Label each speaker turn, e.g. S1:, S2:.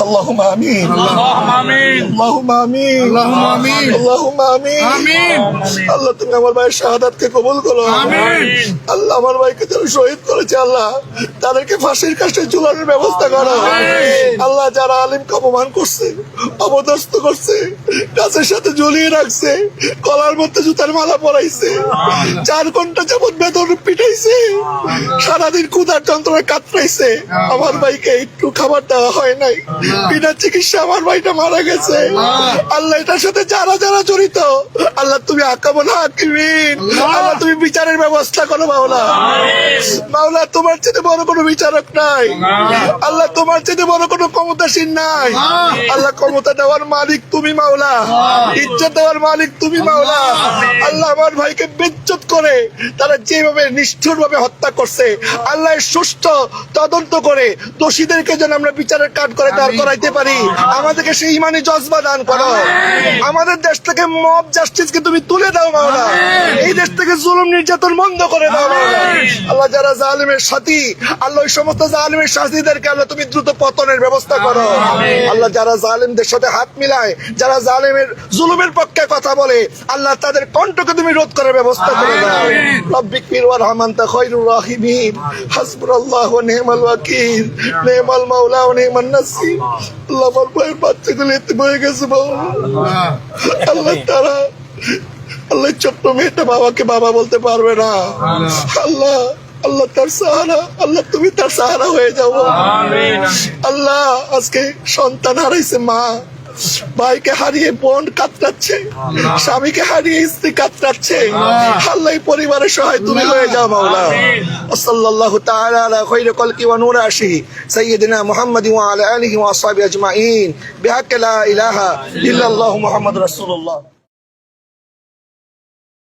S1: اللهم امين
S2: اللهم امين
S1: اللهم امين
S2: اللهم آمين।
S1: اللهم امين
S2: আমিন
S1: আল্লাহ তুমি আমার ভাইয়ের শাহাদাতকে কবুল করো
S2: আমিন।
S1: আল্লাহ আমার ভাইকে যারা শহীদ করেছে আল্লাহ তাদেরকে ফাঁসির কাছে ঝুলানোর ব্যবস্থা করো আল্লাহ যারা আলিমকে অপমান করছে অবদস্ত করছে গাছের সাথে ঝুলিয়ে রাখছে কলার মধ্যে জুতার মালা পরাইছে চার ঘন্টা যাবত বেতন পিটাইছে সারাদিন ক্ষুধার যন্ত্রণা কাতরাইছে আমার ভাইকে একটু খাবার দেওয়া হয় নাই বিনা চিকিৎসা আমার ভাইটা মারা গেছে। আল্লাহ এটার সাথে যারা যারা জড়িত আল্লাহ তুমি আকামন হাকিমিন। আল্লাহ তুমি বিচারের ব্যবস্থা করো মাওলা। মাওলা তোমার চেয়ে বড় কোনো বিচারক নাই। আল্লাহ তোমার চেয়ে বড় কোনো ক্ষমতাসীন নাই। আল্লাহ ক্ষমতা দেওয়ার মালিক তুমি মাওলা। ইজ্জত দেওয়ার মালিক তুমি মাওলা। আল্লাহ আমার ভাইকে বেজ্জত করে তারা যেভাবে নিষ্ঠুর ভাবে হত্যা করছে আল্লাহ সুষ্ঠু তদন্ত করে দোষীদেরকে যেন আমরা বিচারের কাঠ করে দাঁড় করাইতে পারি। আমাদেরকে সেই ইমানি জজবা দান করো। আমাদের দেশ থেকে মব জাস্টিসকে তুমি তুলে দাও মাওলা এই দেশ থেকে জুলুম নির্যাতন বন্ধ করে দাও মাওলা আল্লাহ যারা জালিমের সাথী আল্লাহ ওই সমস্ত জালিমের সাথীদেরকে আল্লাহ তুমি দ্রুত পতনের ব্যবস্থা করো। আল্লাহ যারা জালিমদের সাথে হাত মিলায় যারা জালিমের জুলুমের পক্ষে কথা বলে আল্লাহ তাদের কণ্ঠকে তুমি রোধ করার ব্যবস্থা করে দাও। রব্বিক ফির ওয়ার হামান্তা খৈরুর রাহিমিন। হাসবুনাল্লাহ ওয়া নি'মাল ওয়াকিল। নি'মাল মাওলা ওয়া নি'মান নাসির। আল্লাহ আমার ভাইয়ের বাচ্চাগুলো এতে হয়ে গেছে বাবা। আল্লাহ তারা আল্লাহ ছোট্ট মেয়েটা বাবাকে বাবা বলতে পারবে না। আল্লাহ আল্লাহ তার সাহারা আল্লাহ তুমি তার সাহারা হয়ে যাব আল্লাহ আজকে সন্তান হারাইছে মা। ভাইকে হারিয়ে বোন কাতরাচ্ছে স্বামীকে হারিয়ে স্ত্রী কাতরাচ্ছে। আল্লাহ। পরিবারের সহায় তুমি হয়ে যাও মাওলা। সাল্লাল্লাহু তাআলা আলা খাইরি কলকি ওয়া নূর আশি সাইয়্যিদিনা মুহাম্মাদি ওয়া আলা আলিহি ওয়া আসহাবিহি আজমাইন। বিহাক্কি লা ইলাহা ইল্লাল্লাহু মুহাম্মাদুর রাসূলুল্লাহ।